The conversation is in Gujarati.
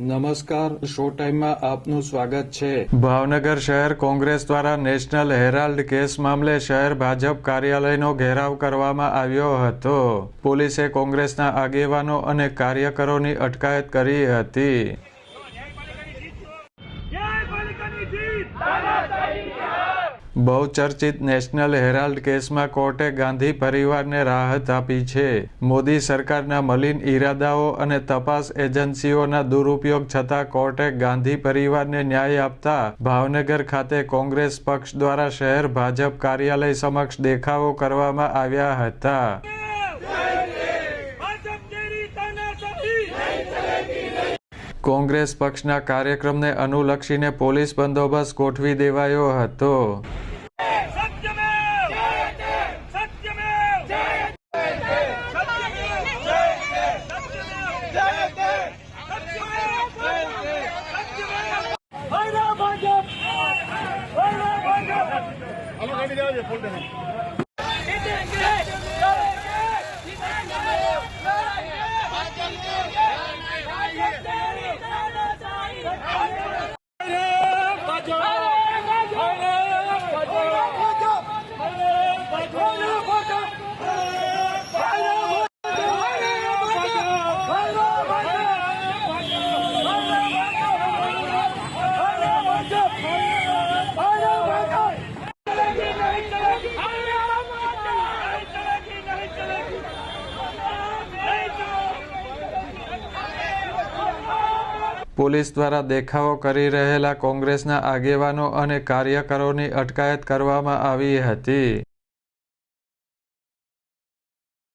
નમસ્કાર શો ટાઈમમાં આપનું સ્વાગત છે. ભાવનગર શહેર કોંગ્રેસ દ્વારા નેશનલ હેરાલ્ડ કેસ મામલે શહેર ભાજપ કાર્યાલયનો ઘેરાવ કરવામાં આવ્યો હતો. પોલીસે કોંગ્રેસના આગેવાનો અને કાર્યકરોની અટકાયત કરી હતી. બહુચર્ચિત નેશનલ હેરાલ્ડ કેસમાં કોર્ટે ગાંધી પરિવારને રાહત આપી છે. મોદી સરકારના મલિન ઈરાદાઓ અને તપાસ એજન્સીઓના દુરુપયોગ છતાં કોર્ટે ગાંધી પરિવારને ન્યાય આપતા ભાવનગર ખાતે કોંગ્રેસ પક્ષ દ્વારા શહેર ભાજપ કાર્યાલય સમક્ષ દેખાવો કરવામાં આવ્યા હતા. કોંગ્રેસ પક્ષના કાર્યક્રમને અનુલક્ષીને પોલીસ બંદોબસ્ત ગોઠવી દેવાયો હતો. আমার গাড়ি যাওয়া যায় ফোনটা પોલીસ દ્વારા દેખાવો કરી રહેલા કોંગ્રેસના આગેવાનો અને કાર્યકરોની અટકાયત કરવામાં આવી હતી.